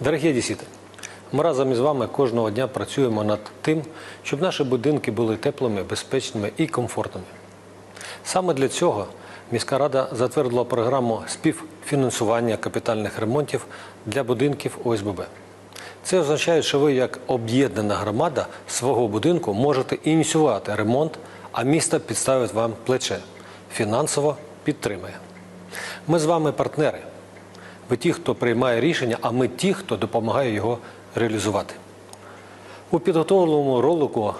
Дорогі одесіти, ми разом із вами кожного дня працюємо над тим, щоб наші будинки були теплими, безпечними і комфортними. Саме для цього міська рада затвердила програму співфінансування капітальних ремонтів для будинків ОСББ. Це означає, що ви, як об'єднана громада свого будинку, можете ініціювати ремонт, а місто підставить вам плече, фінансово підтримує. Ми з вами партнери. Ви ті, хто приймає рішення, а ми ті, хто допомагає його реалізувати. У підготовленому ролику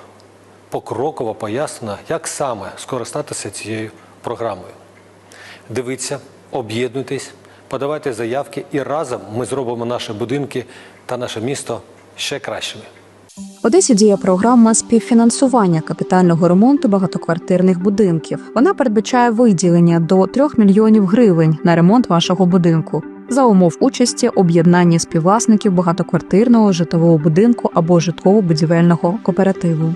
покроково пояснено, як саме скористатися цією програмою. Дивіться, об'єднуйтесь, подавайте заявки і разом ми зробимо наші будинки та наше місто ще кращими. Одесі діє програма співфінансування капітального ремонту багатоквартирних будинків. Вона передбачає виділення до 3 мільйонів гривень на ремонт вашого будинку за умов участі об'єднання співвласників багатоквартирного житлового будинку або житлово-будівельного кооперативу.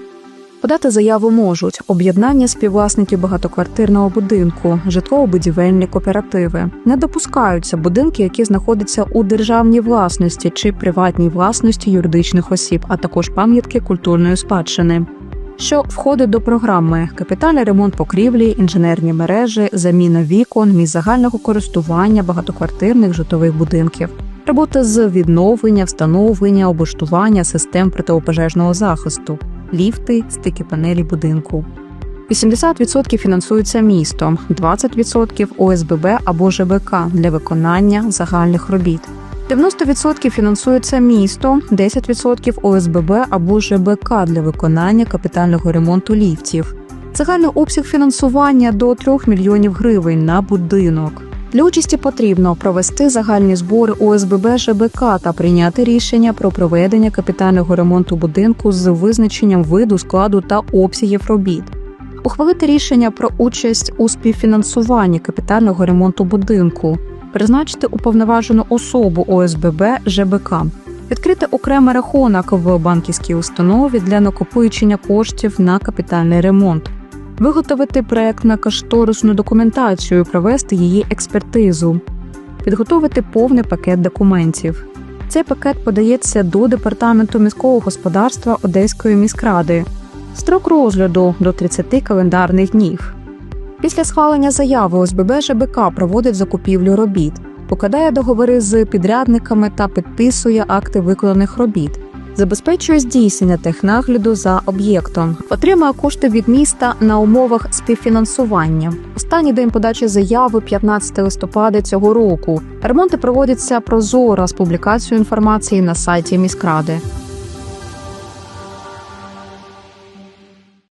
Подати заяву можуть об'єднання співвласників багатоквартирного будинку, житлово-будівельні кооперативи. Не допускаються будинки, які знаходяться у державній власності чи приватній власності юридичних осіб, а також пам'ятки культурної спадщини. Що входить до програми: капітальний ремонт покрівлі, інженерні мережі, заміна вікон, місць загального користування багатоквартирних житлових будинків, роботи з відновлення, встановлення, облаштування систем протипожежного захисту, ліфти, стики панелі будинку. 80% фінансується містом, 20% ОСББ або ЖБК для виконання загальних робіт. 90% фінансується місто, 10% ОСББ або ЖБК для виконання капітального ремонту ліфтів. Загальний обсяг фінансування до 3 мільйонів гривень на будинок. Для участі потрібно провести загальні збори ОСББ ЖБК та прийняти рішення про проведення капітального ремонту будинку з визначенням виду, складу та обсягів робіт. Ухвалити рішення про участь у співфінансуванні капітального ремонту будинку, призначити уповноважену особу ОСББ ЖБК, відкрити окремий рахунок в банківській установі для накопичення коштів на капітальний ремонт, виготовити проектно-кошторисну документацію, і провести її експертизу, підготовити повний пакет документів. Цей пакет подається до департаменту міського господарства Одеської міськради. Строк розгляду до 30 календарних днів. Після схвалення заяви ОСББ ЖБК проводить закупівлю робіт, покладає договори з підрядниками та підписує акти виконаних робіт, забезпечує здійснення технагляду за об'єктом, отримує кошти від міста на умовах співфінансування. Останній день подачі заяви 15 листопада цього року. Ремонти проводяться прозоро з публікацією інформації на сайті міськради.